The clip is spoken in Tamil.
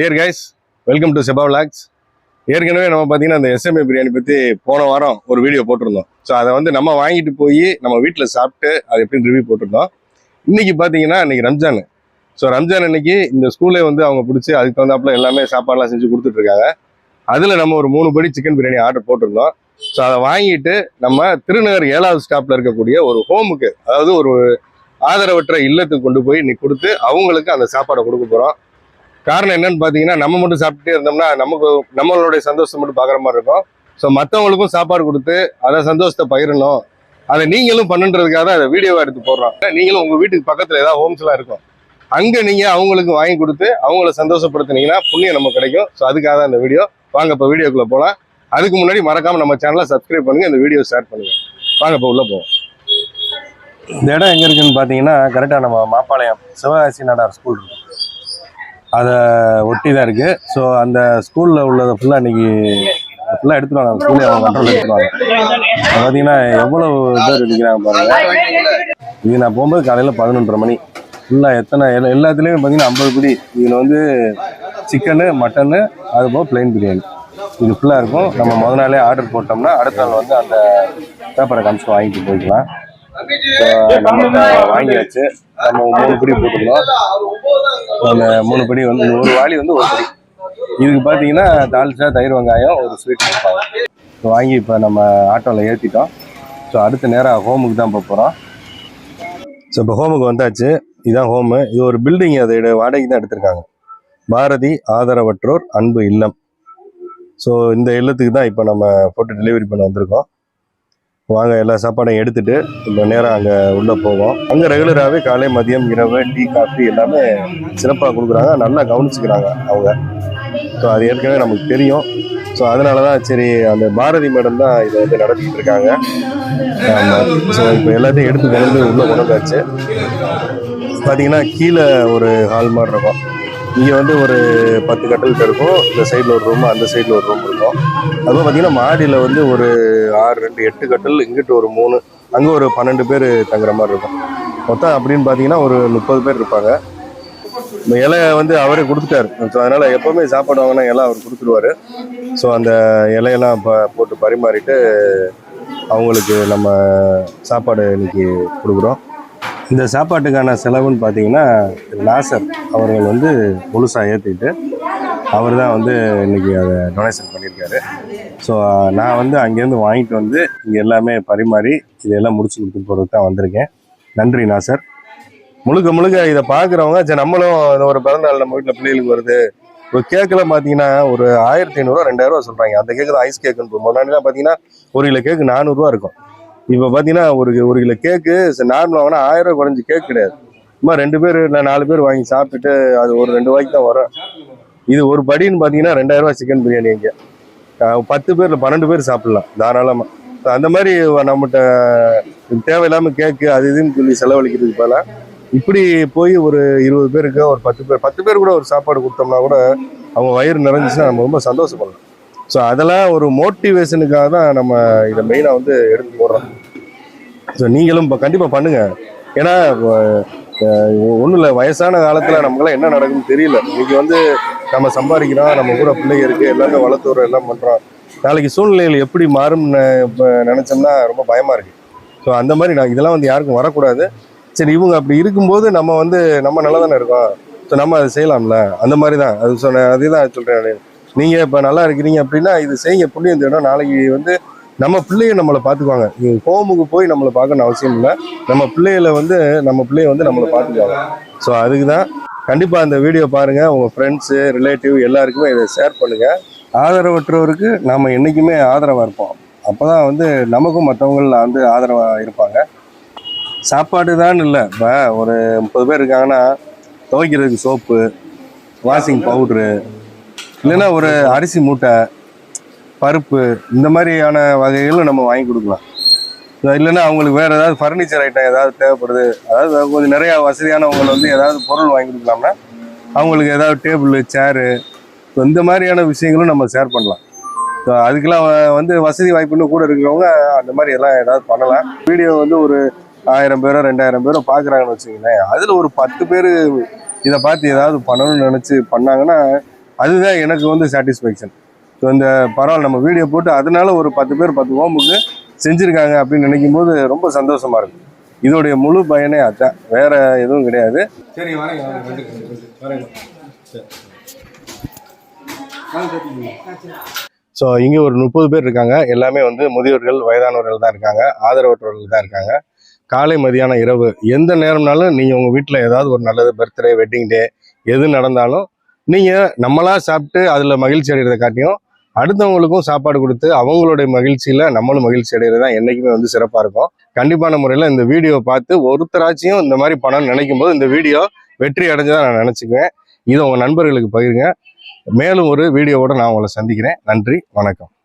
Dear guys welcome to Seba vlogs ஏற்கனவே நம்ம பார்த்தீங்கன்னா அந்த எஸ்எம்ஏ பிரியாணி பற்றி போன வாரம் ஒரு வீடியோ போட்டிருந்தோம். ஸோ அதை வந்து நம்ம வாங்கிட்டு போய் நம்ம வீட்டில் சாப்பிட்டு அது எப்படின்னு ரிவ்யூ போட்டிருந்தோம். இன்றைக்கி பார்த்தீங்கன்னா இன்னைக்கு ரம்ஜான். ஸோ ரம்ஜான் அன்னைக்கு இந்த ஸ்கூலே வந்து அவங்க பிடிச்சி அதுக்கு தகுந்தாப்புல எல்லாமே சாப்பாடுலாம் செஞ்சு கொடுத்துட்ருக்காங்க. அதில் நம்ம ஒரு மூணு படி சிக்கன் பிரியாணி ஆர்டர் போட்டிருந்தோம். ஸோ அதை வாங்கிட்டு நம்ம திருநகர் ஏழாவது ஸ்டாப்பில் இருக்கக்கூடிய ஒரு ஹோமுக்கு அதாவது ஒரு ஆதரவற்ற இல்லத்துக்கு கொண்டு போய் இன்னைக்கு கொடுத்து அவங்களுக்கு அந்த சாப்பாடை கொடுக்க போகிறோம் காரணம் என்னன்னு பார்த்தீங்கன்னா நம்ம மட்டும் சாப்பிட்டுட்டே இருந்தோம்னா நமக்கு நம்மளுடைய சந்தோஷம் மட்டும் பார்க்குற மாதிரி இருக்கும். ஸோ மற்றவங்களுக்கும் சாப்பாடு கொடுத்து அதை சந்தோஷத்தை பகிரணும். அதை நீங்களும் பண்ணுன்றதுக்காக தான் அதை வீடியோவை எடுத்து போடுறோம். நீங்களும் உங்கள் வீட்டுக்கு பக்கத்தில் ஏதாவது ஹோம்ஸ்லாம் இருக்கும். அங்கே நீங்கள் அவங்களுக்கு வாங்கி கொடுத்து அவங்கள சந்தோஷப்படுத்துனீங்கன்னா புண்ணியம் நமக்கு கிடைக்கும். ஸோ அதுக்காக தான் இந்த வீடியோ வாங்க இப்போ வீடியோக்குள்ளே போகலாம் அதுக்கு முன்னாடி மறக்காமல் நம்ம சேனலை சப்ஸ்கிரைப் பண்ணுங்கள் இந்த வீடியோ ஷேர் பண்ணுங்கள் வாங்க இப்போ உள்ளே போவோம். இந்த இடம் எங்கே இருக்குதுன்னு பார்த்தீங்கன்னா கரெக்டாக நம்ம மாப்பாளையம் சிவகாசி நாடார் ஸ்கூல் இருக்கு. அதை ஒட்டி தான் இருக்குது ஸோ அந்த ஸ்கூலில் உள்ளதை ஃபுல்லாக இன்னைக்கு ஃபுல்லாக எடுத்துருவாங்க. ஸ்கூலே அவங்க கண்ட்ரோல் எடுத்துருவாங்க. பார்த்தீங்கன்னா எவ்வளோ பேர் எடுக்கிறாங்க பாருங்க. இது நான் போகும்போது காலையில் பதினொன்றரை மணி. ஃபுல்லாக எத்தனை எல்லா எல்லாத்துலேயுமே பார்த்தீங்கன்னா ஐம்பது பிடி இதில் வந்து சிக்கனு மட்டனு அதுபோக பிளெயின் பிரியாணி. இது ஃபுல்லாக இருக்கும். நம்ம முத நாளே ஆர்டர் போட்டோம்னா அடுத்த நாள் வந்து அந்த பேப்பரை காமிச்சு வாங்கிட்டு போய்க்கலாம். வாங்கியாச்சு. நம்ம மூணு பிடி போட்டுருந்தோம். அந்த மூணு படி வந்து ஒரு வாளி வந்து ஒரு படி. இதுக்கு பார்த்தீங்கன்னா தால்ச்சா தயிர் வெங்காயம் ஒரு ஸ்வீட் கொடுப்பாங்க ஸோ வாங்கி இப்போ நம்ம ஆட்டோவில் ஏற்றிட்டோம் ஸோ அடுத்த நேரம் ஹோமுக்கு தான் போக போகிறோம் ஸோ இப்போ ஹோமுக்கு வந்தாச்சு. இதுதான் ஹோமு இது ஒரு பில்டிங் அதோட வாடகைக்கு தான் எடுத்திருக்காங்க. பாரதி ஆதரவற்றோர் அன்பு இல்லம். ஸோ இந்த இல்லத்துக்கு தான் இப்போ நம்ம போட்டு டெலிவரி பண்ண வந்திருக்கோம். வாங்க எல்லா சாப்பாடையும் எடுத்துட்டு இப்போ நேரம் அங்கே உள்ளே போவோம். அங்கே ரெகுலராகவே காலை மதியம் இரவு டீ காஃபி எல்லாமே சிறப்பாக கொடுக்குறாங்க. நல்லா கவனிச்சுக்கிறாங்க அவங்க. ஸோ அது ஏற்கனவே நமக்கு தெரியும். ஸோ அதனால தான் சரி அந்த பாரதி மேடம் தான் இதை வந்து நடத்திட்டு இருக்காங்க. ஸோ இப்போ எல்லாத்தையும் எடுத்து கொண்டு உள்ளே கொண்டு வந்தாச்சு. பார்த்தீங்கன்னா கீழே ஒரு ஹால் மாதிரி இருக்கும். இங்கே வந்து ஒரு பத்து கட்டல் இருக்கும் இந்த சைடில் ஒரு ரூம் அந்த சைடில் ஒரு ரூம் இருக்கும். அதுவும் பார்த்தீங்கன்னா மாடியில் வந்து ஒரு ஆறு ரெண்டு எட்டு கட்டல் இங்கிட்டு ஒரு மூணு அங்கே ஒரு பன்னெண்டு பேர் தங்குற மாதிரி இருக்கும். மொத்தம் அப்படின்னு பார்த்தீங்கன்னா ஒரு முப்பது பேர் இருப்பாங்க. இந்த இலை வந்து அவரே கொடுத்துட்டாரு. ஸோ அதனால் எப்போவுமே சாப்பாடு வாங்கினா இலை அவர் கொடுத்துருவாரு. ஸோ அந்த இலையெல்லாம் ப போட்டு பரிமாறிட்டு அவங்களுக்கு நம்ம சாப்பாடு இன்னைக்கு கொடுக்குறோம். இந்த சாப்பாட்டுக்கான செலவுன்னு பார்த்தீங்கன்னா நாசர் அவர்கள் வந்து முழுசாக ஏற்றிட்டு அவர் தான் வந்து இன்றைக்கி அதை டொனேஷன் பண்ணியிருக்காரு. ஸோ நான் வந்து அங்கேருந்து வாங்கிட்டு வந்து இங்கே எல்லாமே பரிமாறி இதெல்லாம் முடிச்சு கொடுத்துட்டு போகிறதுக்கு தான் வந்திருக்கேன். நன்றி நாசர். முழுக்க முழுக்க இதை பார்க்குறவங்க சரி நம்மளும் இந்த ஒரு பிறந்தநாள் நம்ம வீட்டில் பிள்ளைகளுக்கு வருது. ஒரு கேக்கில் பார்த்தீங்கன்னா ஒரு ஆயிரத்தி ஐநூறுரூவா ரெண்டாயிரூவா சொல்கிறாங்க அந்த கேக்கு தான் ஐஸ் கேக்குன்னு முன்னாடிலாம் பார்த்தீங்கன்னா ஒரு கிலோ கேக்கு நானூறுரூவா இருக்கும். இப்போ பார்த்தீங்கன்னா ஒரு ஒரு கிலோ கேக்கு நார்மலாக வாங்கினா ஆயிரம் ரூபா குறைஞ்சி கேக் கிடையாது. சும்மா ரெண்டு பேர் இல்லை நாலு பேர் வாங்கி சாப்பிட்டுட்டு அது ஒரு ரெண்டு ரூபாய்க்கு தான் வரும். இது ஒரு படின்னு பார்த்தீங்கன்னா ரெண்டாயிரம் ரூபாய் சிக்கன் பிரியாணி இங்கே. பத்து பேர் பன்னெண்டு பேர் சாப்பிட்லாம் தாராளமாக அந்த மாதிரி நம்மகிட்ட தேவையில்லாமல் கேக்கு அது இதுன்னு சொல்லி செலவழிக்கிறதுக்கு போல இப்படி போய் ஒரு இருபது பேருக்கு ஒரு பத்து பேர் பத்து பேர் கூட ஒரு சாப்பாடு கொடுத்தோம்னா கூட அவங்க வயிறு நிறைஞ்சிச்சுன்னா நம்ம ரொம்ப சந்தோஷப்படலாம். ஸோ அதெல்லாம் ஒரு மோட்டிவேஷனுக்காக தான் நம்ம இதை மெயினாக வந்து எடுத்து போடுறோம். ஸோ நீங்களும் இப்போ கண்டிப்பாக பண்ணுங்க. ஏன்னா ஒன்றும் இல்லை வயசான காலத்தில் நமக்குலாம் என்ன நடக்குன்னு தெரியல. இன்னைக்கு வந்து நம்ம சம்பாதிக்கிறோம் நம்ம கூட பிள்ளைங்க இருக்குது எல்லாமே வளர்த்துறோம் எல்லாம் பண்ணுறோம் நாளைக்கு சூழ்நிலைகள் எப்படி மாறும்னு இப்போ நினச்சோம்னா ரொம்ப பயமாக இருக்குது ஸோ அந்த மாதிரி நான் இதெல்லாம் வந்து யாருக்கும் வரக்கூடாது. சரி இவங்க அப்படி இருக்கும்போது நம்ம வந்து நம்ம நல்லா தானே இருக்கோம். ஸோ நம்ம அதை செய்யலாம்ல. அந்த மாதிரி தான். அது சொன்ன அதே தான் சொல்கிறேன் நீங்கள் இப்போ நல்லா இருக்கிறீங்க அப்படின்னா இது செய்யுங்க. புண்ணியம் தேடும் நாளைக்கு வந்து நம்ம பிள்ளைய நம்மளை பார்த்துக்குவாங்க. ஹோமுக்கு போய் நம்மளை பார்க்கணும் அவசியம் இல்லை. நம்ம பிள்ளைகளை வந்து நம்ம பிள்ளைய வந்து நம்மளை பார்த்துக்குவாங்க. ஸோ அதுக்கு தான் கண்டிப்பாக அந்த வீடியோ பாருங்கள் உங்கள் ஃப்ரெண்ட்ஸு ரிலேட்டிவ் எல்லாருக்குமே இதை ஷேர் பண்ணுங்கள் ஆதரவற்றவருக்கு நாம் என்றைக்குமே ஆதரவாக இருப்போம். அப்போ தான் வந்து நமக்கும் மற்றவங்கள வந்து ஆதரவாக இருப்பாங்க. சாப்பாடு தான் இல்லை. இப்போ ஒரு முப்பது பேர் இருக்காங்கன்னா துவைக்கிறதுக்கு சோப்பு வாஷிங் பவுட்ரு இல்லைன்னா ஒரு அரிசி மூட்டை பருப்பு இந்த மாதிரியான வகைகளும் நம்ம வாங்கி கொடுக்கலாம். இல்லைன்னா அவங்களுக்கு வேறு ஏதாவது ஃபர்னிச்சர் ஐட்டம் ஏதாவது தேவைப்படுது. அதாவது கொஞ்சம் நிறையா வசதியானவங்க வந்து ஏதாவது பொருள் வாங்கி கொடுக்கலாம்னா அவங்களுக்கு ஏதாவது டேபிள் சேரு ஸோ இந்த மாதிரியான விஷயங்களும் நம்ம ஷேர் பண்ணலாம். ஸோ அதுக்கெல்லாம் வந்து வசதி வாய்ப்புன்னு கூட இருக்கிறவங்க அந்த மாதிரி எல்லாம் ஏதாவது பண்ணலாம். வீடியோ வந்து ஒரு ஆயிரம் பேரோ ரெண்டாயிரம் பேரோ பார்க்குறாங்கன்னு வச்சுக்கோங்களேன். அதில் ஒரு பத்து பேர் இதை பார்த்து ஏதாவது பண்ணணும்னு நினச்சி பண்ணாங்கன்னா அதுதான் எனக்கு வந்து சாட்டிஸ்ஃபேக்ஷன் ஸோ இந்த பரவாயில்ல நம்ம வீடியோ போட்டு அதனால ஒரு பத்து பேர் பத்து ஹோமுக்கு செஞ்சுருக்காங்க அப்படின்னு நினைக்கும் போது ரொம்ப சந்தோஷமா இருக்கும் இதோடைய முழு பயனே அதான். வேற எதுவும் கிடையாது. சரி ஸோ இங்கே ஒரு முப்பது பேர் இருக்காங்க. எல்லாமே வந்து முதியோர்கள் வயதானவர்கள் தான் இருக்காங்க. ஆதரவற்றவர்கள் தான் இருக்காங்க. காலை மதியானம் இரவு. எந்த நேரம்னாலும் நீங்கள் உங்கள் வீட்டில் ஏதாவது ஒரு நல்லது பர்த்டே வெட்டிங் டே எது நடந்தாலும் நீங்கள் நம்மளாக சாப்பிட்டு அதில் மகிழ்ச்சி அடைகிறத காட்டியும் அடுத்தவங்களுக்கும் சாப்பாடு கொடுத்து அவங்களுடைய மகிழ்ச்சியில் நம்மளும் மகிழ்ச்சி அடைகிறது தான் என்றைக்குமே வந்து சிறப்பாக இருக்கும். கண்டிப்பான முறையில் இந்த வீடியோ பார்த்து ஒருத்தராச்சும் இந்த மாதிரி பணம் நினைக்கும் போது இந்த வீடியோ வெற்றி அடைஞ்சதாக நான் நினச்சிக்குவேன். இதை உங்கள் நண்பர்களுக்கு பகிருங்க. மேலும் ஒரு வீடியோவோட நான் உங்களை சந்திக்கிறேன். நன்றி. வணக்கம்.